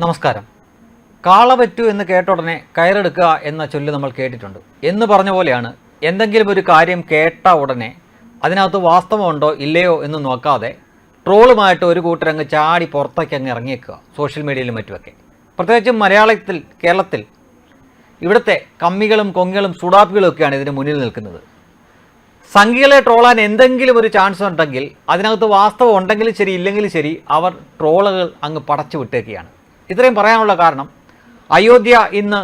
നമസ്കാരം. കാളവറ്റു എന്ന് കേട്ട ഉടനെ കയറെടുക്കുക എന്ന ചൊല്ല് നമ്മൾ കേട്ടിട്ടുണ്ട്. എന്ന് പറഞ്ഞ പോലെയാണ് എന്തെങ്കിലും ഒരു കാര്യം കേട്ട ഉടനെ അതിനകത്ത് വാസ്തവമുണ്ടോ ഇല്ലയോ എന്ന് നോക്കാതെ ട്രോളുമായിട്ട് ഒരു കൂട്ടരങ്ങ് ചാടി പുറത്തേക്ക് അങ്ങ് ഇറങ്ങിയേക്കുക സോഷ്യൽ മീഡിയയിലും മറ്റുമൊക്കെ. പ്രത്യേകിച്ചും മലയാളത്തിൽ കേരളത്തിൽ ഇവിടുത്തെ കമ്മികളും കൊങ്ങികളും സുഡാപ്പികളും ഒക്കെയാണ് ഇതിന് മുന്നിൽ നിൽക്കുന്നത്. സംഖ്യകളെ ട്രോളാൻ എന്തെങ്കിലും ഒരു ചാൻസ് ഉണ്ടെങ്കിൽ അതിനകത്ത് വാസ്തവം ഉണ്ടെങ്കിലും ശരി ഇല്ലെങ്കിലും ശരി അവർ ട്രോളുകൾ അങ്ങ് പടച്ചു വിട്ടേക്കുകയാണ്. ഇത്രയും പറയാനുള്ള കാരണം അയോധ്യ ഇന്ന്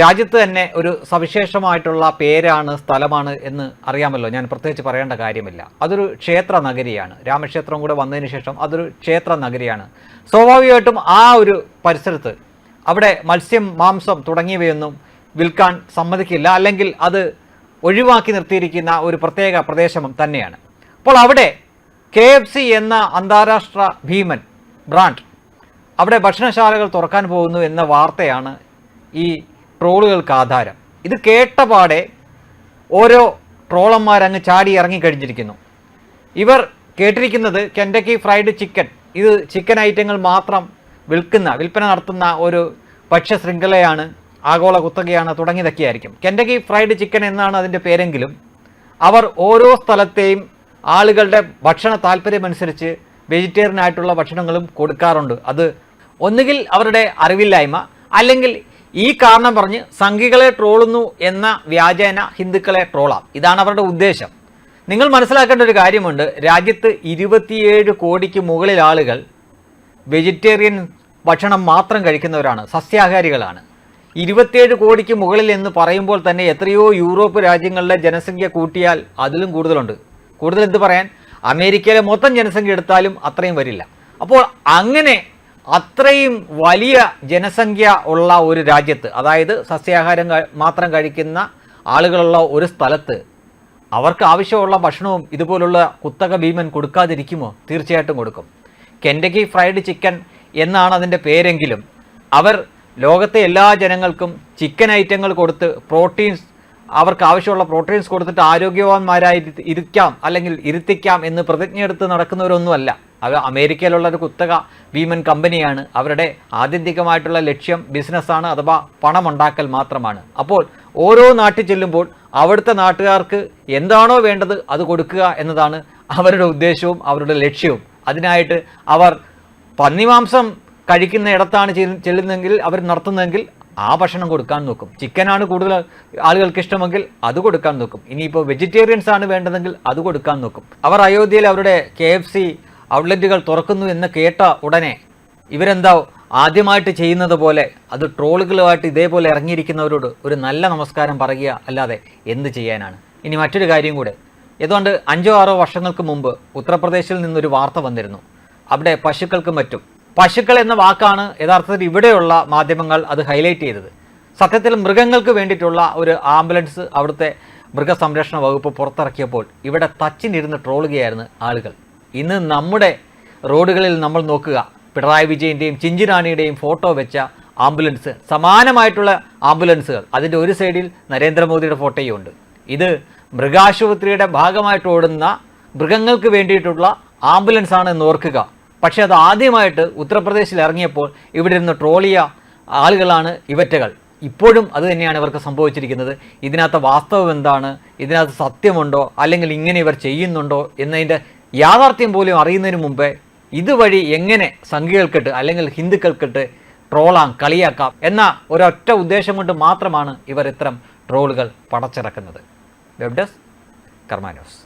രാജ്യത്ത് തന്നെ ഒരു സവിശേഷമായിട്ടുള്ള പേരാണ് സ്ഥലമാണ് എന്ന് അറിയാമല്ലോ. ഞാൻ പ്രത്യേകിച്ച് പറയേണ്ട കാര്യമില്ല. അതൊരു ക്ഷേത്ര നഗരിയാണ്. രാമക്ഷേത്രം കൂടെ വന്നതിന് ശേഷം അതൊരു ക്ഷേത്ര നഗരിയാണ്. സ്വാഭാവികമായിട്ടും ആ ഒരു പരിസരത്ത് അവിടെ മത്സ്യം മാംസം തുടങ്ങിയവയൊന്നും വിൽക്കാൻ സമ്മതിക്കില്ല. അല്ലെങ്കിൽ അത് ഒഴിവാക്കി നിർത്തിയിരിക്കുന്ന ഒരു പ്രത്യേക പ്രദേശം തന്നെയാണ്. അപ്പോൾ അവിടെ കെ എന്ന അന്താരാഷ്ട്ര ഭീമൻ ബ്രാൻഡ് അവിടെ ഭക്ഷണശാലകൾ തുറക്കാൻ പോകുന്നു എന്ന വാർത്തയാണ് ഈ ട്രോളുകൾക്ക് ആധാരം. ഇത് കേട്ടപാടെ ഓരോ ട്രോളന്മാരങ്ങ് ചാടി ഇറങ്ങി കഴിഞ്ഞിരിക്കുന്നു. ഇവർ കേട്ടിരിക്കുന്നത് കെൻഡക്കി ഫ്രൈഡ് ചിക്കൻ ഇത് ചിക്കൻ ഐറ്റങ്ങൾ മാത്രം വിൽക്കുന്ന വിൽപ്പന നടത്തുന്ന ഒരു ഭക്ഷ്യ ശൃംഖലയാണ് ആഗോള കുത്തകയാണ് തുടങ്ങിയതൊക്കെയായിരിക്കും. കെൻഡക്കി ഫ്രൈഡ് ചിക്കൻ എന്നാണ് അതിന്റെ പേരെങ്കിലും അവർ ഓരോ സ്ഥലത്തെയും ആളുകളുടെ ഭക്ഷണ താല്പര്യമനുസരിച്ച് വെജിറ്റേറിയൻ ആയിട്ടുള്ള ഭക്ഷണങ്ങളും കൊടുക്കാറുണ്ട്. അത് ഒന്നുകിൽ അവരുടെ അറിവില്ലായ്മ അല്ലെങ്കിൽ ഈ കാരണം പറഞ്ഞ് സംഘികളെ ട്രോളുന്നു എന്ന വ്യാജേന ഹിന്ദുക്കളെ ട്രോളാം. ഇതാണ് അവരുടെ ഉദ്ദേശം. നിങ്ങൾ മനസ്സിലാക്കേണ്ട ഒരു കാര്യമുണ്ട്. രാജ്യത്ത് ഇരുപത്തിയേഴ് കോടിക്ക് മുകളിൽ ആളുകൾ വെജിറ്റേറിയൻ ഭക്ഷണം മാത്രം കഴിക്കുന്നവരാണ് സസ്യാഹാരികളാണ്. ഇരുപത്തിയേഴ് കോടിക്ക് മുകളിൽ എന്ന് പറയുമ്പോൾ തന്നെ എത്രയോ യൂറോപ്പ് രാജ്യങ്ങളിലെ ജനസംഖ്യ കൂട്ടിയാൽ അതിലും കൂടുതലുണ്ട്. കൂടുതൽ എന്ത് പറയാൻ? അമേരിക്കയിലെ മൊത്തം ജനസംഖ്യ എടുത്താലും അത്രയും വരില്ല. അപ്പോൾ അങ്ങനെ അത്രയും വലിയ ജനസംഖ്യ ഉള്ള ഒരു രാജ്യത്ത് അതായത് സസ്യാഹാരം മാത്രം കഴിക്കുന്ന ആളുകളുള്ള ഒരു സ്ഥലത്ത് അവർക്ക് ആവശ്യമുള്ള ഭക്ഷണവും ഇതുപോലുള്ള കുത്തക ഭീമൻ കൊടുക്കാതിരിക്കുമോ? തീർച്ചയായിട്ടും കൊടുക്കും. കെൻഡക്കി ഫ്രൈഡ് ചിക്കൻ എന്നാണ് അതിന്റെ പേരെങ്കിലും. അവർ ലോകത്തെ എല്ലാ ജനങ്ങൾക്കും ചിക്കൻ ഐറ്റങ്ങൾ കൊടുത്ത് പ്രോട്ടീൻസ് അവർക്ക് ആവശ്യമുള്ള പ്രോട്ടീൻസ് കൊടുത്തിട്ട് ആരോഗ്യവാന്മാരായി ഇരിക്കാം അല്ലെങ്കിൽ ഇരുത്തിക്കാം എന്ന് പ്രതിജ്ഞയെടുത്ത് നടക്കുന്നവരൊന്നുമല്ല. അവ അമേരിക്കയിലുള്ള ഒരു കുത്തക ഭീമൻ കമ്പനിയാണ്. അവരുടെ ആത്യന്തികമായിട്ടുള്ള ലക്ഷ്യം ബിസിനസ്സാണ് അഥവാ പണമുണ്ടാക്കൽ മാത്രമാണ്. അപ്പോൾ ഓരോ നാട്ടിൽ ചെല്ലുമ്പോൾ അവിടുത്തെ നാട്ടുകാർക്ക് എന്താണോ വേണ്ടത് അത് കൊടുക്കുക എന്നതാണ് അവരുടെ ഉദ്ദേശവും അവരുടെ ലക്ഷ്യവും. അതിനായിട്ട് അവർ പന്നിമാംസം കഴിക്കുന്ന ഇടത്താണ് ചെല്ലുന്നതെങ്കിൽ അവർ നടത്തുന്നതെങ്കിൽ ആ ഭക്ഷണം കൊടുക്കാൻ നോക്കും. ചിക്കനാണ് കൂടുതൽ ആളുകൾക്ക് ഇഷ്ടമെങ്കിൽ അത് കൊടുക്കാൻ നോക്കും. ഇനിയിപ്പോൾ വെജിറ്റേറിയൻസ് ആണ് വേണ്ടതെങ്കിൽ അത് കൊടുക്കാൻ നോക്കും. അവർ അയോധ്യയിൽ അവരുടെ കെ എഫ് സി ഔട്ട്ലെറ്റുകൾ തുറക്കുന്നു എന്ന് കേട്ട ഉടനെ ഇവരെന്താ ആദ്യമായിട്ട് ചെയ്യുന്നത് പോലെ അത് ട്രോളുകളുമായിട്ട് ഇതേപോലെ ഇറങ്ങിയിരിക്കുന്നവരോട് ഒരു നല്ല നമസ്കാരം പറയുക അല്ലാതെ എന്ത് ചെയ്യാനാണ്? ഇനി മറ്റൊരു കാര്യം കൂടെ. ഏതാണ്ട് അഞ്ചോ ആറോ വർഷങ്ങൾക്ക് മുമ്പ് ഉത്തർപ്രദേശിൽ നിന്നൊരു വാർത്ത വന്നിരുന്നു. അവിടെ പശുക്കൾക്കും മറ്റും. പശുക്കൾ എന്ന വാക്കാണ് യഥാർത്ഥത്തിൽ ഇവിടെയുള്ള മാധ്യമങ്ങൾ അത് ഹൈലൈറ്റ് ചെയ്തത്. സത്യത്തിൽ മൃഗങ്ങൾക്ക് വേണ്ടിയിട്ടുള്ള ഒരു ആംബുലൻസ് അവിടുത്തെ മൃഗസംരക്ഷണ വകുപ്പ് പുറത്തിറക്കിയപ്പോൾ ഇവിടെ തച്ചിനിരുന്ന് ട്രോളുകയായിരുന്നു ആളുകൾ. ഇന്ന് നമ്മുടെ റോഡുകളിൽ നമ്മൾ നോക്കുക. പിണറായി വിജയന്റെയും ചിഞ്ചിറാണിയുടെയും ഫോട്ടോ വെച്ച ആംബുലൻസ് സമാനമായിട്ടുള്ള ആംബുലൻസുകൾ. അതിന്റെ ഒരു സൈഡിൽ നരേന്ദ്രമോദിയുടെ ഫോട്ടോയും ഉണ്ട് ഇത് മൃഗാശുപത്രിയുടെ ഭാഗമായിട്ട് ഓടുന്ന മൃഗങ്ങൾക്ക് വേണ്ടിയിട്ടുള്ള ആംബുലൻസ് ആണ് എന്ന് ഓർക്കുക. പക്ഷേ അത് ആദ്യമായിട്ട് ഉത്തർപ്രദേശിൽ ഇറങ്ങിയപ്പോൾ ഇവിടെ ഇരുന്ന് ട്രോളിയ ആളുകളാണ് ഇവറ്റകൾ. ഇപ്പോഴും അത് തന്നെയാണ് ഇവർക്ക് സംഭവിച്ചിരിക്കുന്നത്. ഇതിനകത്ത് വാസ്തവം എന്താണ്? ഇതിനകത്ത് സത്യമുണ്ടോ? അല്ലെങ്കിൽ ഇങ്ങനെ ഇവർ ചെയ്യുന്നുണ്ടോ? എന്നതിന്റെ യാഥാർത്ഥ്യം പോലും അറിയുന്നതിന് മുമ്പേ ഇതുവഴി എങ്ങനെ സംഘികൾക്കിട്ട് അല്ലെങ്കിൽ ഹിന്ദുക്കൾക്കിട്ട് ട്രോളാം കളിയാക്കാം എന്ന ഒരൊറ്റ ഉദ്ദേശം കൊണ്ട് മാത്രമാണ് ഇവർ ഇത്തരം ട്രോളുകൾ പടച്ചിറക്കുന്നത്. Web desk Karma news